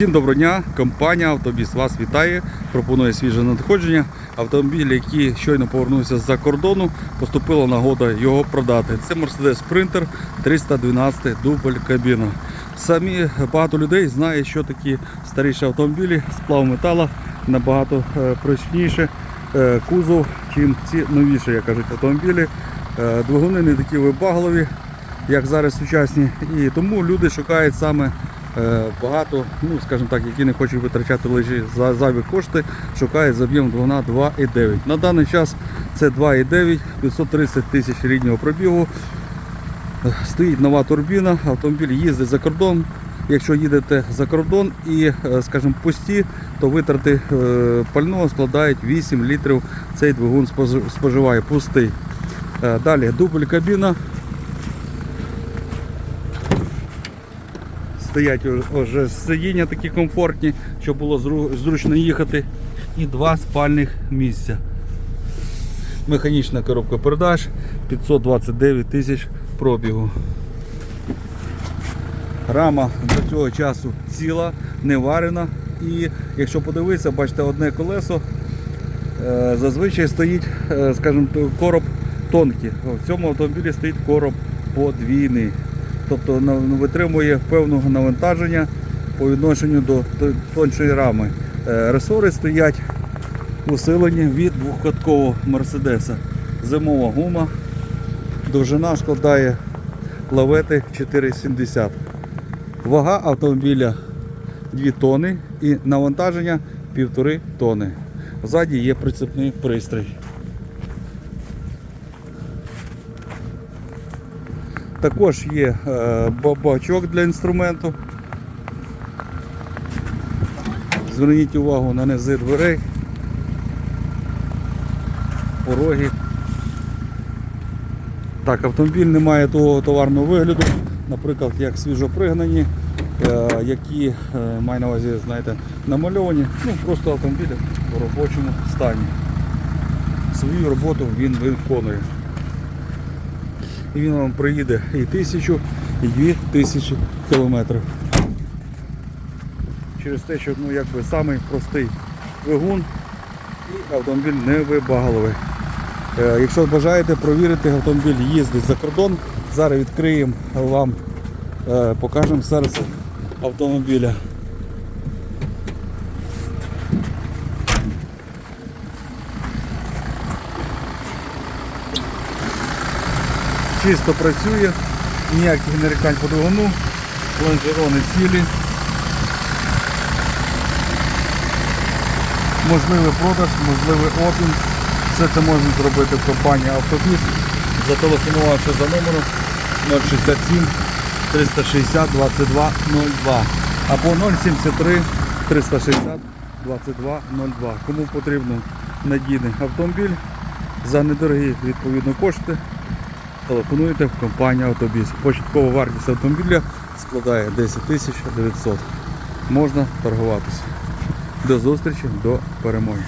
Всім доброго дня, компанія Автобіс вас вітає, пропонує свіже надходження. Автомобіль, який щойно повернувся з-за кордону, поступила нагода його продати. Це Mercedes Sprinter 312 дубль кабіна. Самі багато людей знають, що такі старіші автомобілі, сплав метала набагато е, прочніше е, кузов, чим ці новіші, як кажуть, автомобілі. Е, Двигуни не такі вибагливі, як зараз сучасні, і тому люди шукають саме багато, ну скажімо так, які не хочуть витрачати лише за зайві кошти, шукають з об'ємом двигуна 2,9. На даний час це 2,9, 530 тисяч ріднього пробігу. Е, Стоїть нова турбіна, автомобіль їздить за кордон. Якщо їдете за кордон і, е, скажімо, пусті, то витрати е, пального складають 8 літрів. Цей двигун споживає пустий. Е, Далі дубль кабіна. Стоять вже сидіння такі комфортні, щоб було зручно їхати. І два спальних місця. Механічна коробка передач 529 тисяч пробігу. Рама до цього часу ціла, не варена. І якщо подивитися, бачите, одне колесо е, зазвичай стоїть, е, скажімо, короб тонкий. В цьому автомобілі стоїть короб подвійний. Тобто витримує певного навантаження по відношенню до то- тоншої рами. Е, Ресори стоять усилені від двохкаткового Мерседеса. Зимова гума. Довжина складає лавети 4,70. Вага автомобіля 2 тони і навантаження 1,5 тони. Ззаді є прицепний пристрій. Також є е, бачок для інструменту. Зверніть увагу на низи дверей, пороги. Так, автомобіль не має того товарного вигляду, наприклад, як свіжопригнані, е, які е, маю на увазі, знаєте, намальовані, ну просто автомобіль в робочому стані. Свою роботу він виконує. Він вам проїде і тисячу, і дві тисячі кілометрів. Через те, що ну, якби самий простий двигун і автомобіль не вибагливий. Е, Якщо бажаєте провірити автомобіль їздить за кордон, зараз відкриємо вам, е, покажемо серце автомобіля. Чисто працює, ніяких нарікань по двигуну, лонжерони цілі. Можливий продаж, можливий обмін. Все це можна зробити в компанії Автобіс, зателефонувавши за номером 067 360 22 02 або 073 360 22 02. Кому потрібно надійний автомобіль за недорогі відповідно кошти, телефонуйте в компанію Автобіс. Початкова вартість автомобіля складає 10 900. Можна торгуватися. До зустрічі, до перемоги.